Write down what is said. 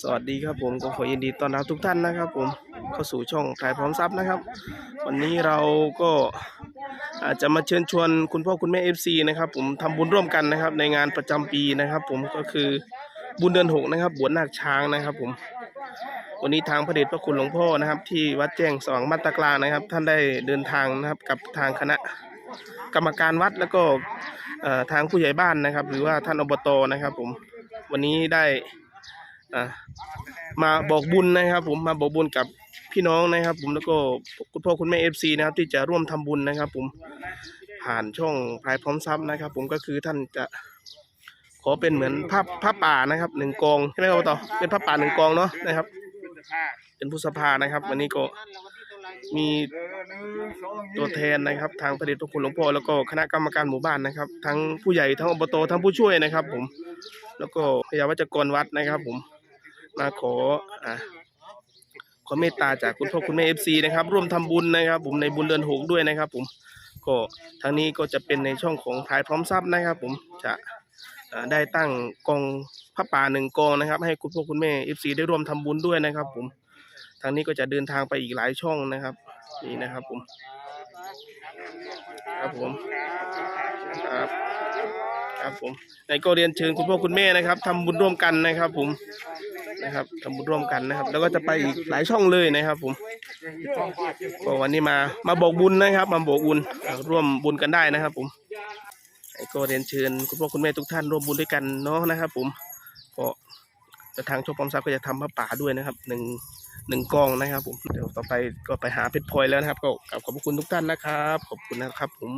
สวัสดีครับผมก็ขอยินดีต้อนรับทุกท่านนะครับ ผมเข้าสู่ช่องถ่ายพร้อมทรัพย์นะครับ วันนี้เราก็อาจจะมาเชิญชวนคุณพ่อคุณแม่ FC นะครับ ผมทำบุญร่วมกันนะครับ ในงานประจำปีนะครับ ผมก็คือบุญเดือนหกนะครับบวชนาคช้างนะครับ ผม วันนี้ทางพระเดชพระคุณหลวงพ่อนะครับ ที่วัดแจ้งสว่างมาตรกลางนะครับ ท่านได้เดินทางนะครับกับทางคณะกรรมการวัดแล้วก็ทางผู้ใหญ่บ้านนะครับ หรือว่าท่านอบตนะครับ ผมวันนี้ได้ อ่ามาบอกบุญนะครับ ผมมาบอกบุญกับพี่น้องนะครับ ผมแล้วก็คุณพ่อคุณแม่เอฟซีนะครับ ที่จะร่วมทำบุญนะครับ ผมผ่านช่องพายพร้อมทรัพย์นะครับ ผมก็คือท่านจะขอเป็นเหมือนผ้าผ้าป่านะครับหนึ่งกองใช่ไหมครับต่อเป็นผ้าป่าหนึ่งกองเนาะนะครับ เป็นผู้สภานะครับ วันนี้ก็มีตัวแทนนะครับ ทางพระเดชพระคุณหลวงพ่อแล้วก็คณะกรรมการหมู่บ้านนะครับ ทั้งผู้ใหญ่ทั้งอบตทั้งผู้ช่วยนะครับ ผม แล้วก็พยาวัจกรวัดนะครับ ผม มาขออ่าขอเมตตาจากคุณพ่อคุณแม่เอฟซีนะครับ ร่วมทำบุญนะครับ ผมในบุญเดือนหกด้วยนะครับ ผมก็ทางนี้ก็จะเป็นในช่องของพายพร้อมทรัพย์นะครับ ผมจะได้ตั้งกองพระป่าหนึ่งกองนะครับ ให้คุณพ่อคุณแม่เอฟซีได้ร่วมทำบุญด้วยนะครับ ผมทางนี้ก็จะเดินทางไปอีกหลายช่องนะครับ นี่นะครับ ผมครับผมครับครับผมในก็เรียนเชิญคุณพ่อคุณแม่นะครับทำบุญร่วมกันนะครับ ผม นะครับทำบุญร่วมกันนะครับ แล้วก็จะไปอีกหลายช่องเลยนะครับผมก็วันนี้มามาบอกบุญนะครับ มาบอกบุญร่วมบุญกันได้นะครับ ผมก็เรียนเชิญคุณพ่อคุณแม่ทุกท่านร่วมบุญด้วยกันเนาะนะครับ ผมก็ทางชมพร้อมทรัพย์ก็จะทำพระป่าด้วยนะครับหนึ่งหนึ่งกองนะครับ ผมเดี๋ยวต่อไปก็ไปหาเพชรพลอยแล้วนะครับ ก็ขอบคุณทุกท่านนะครับ ขอบคุณนะครับ ผม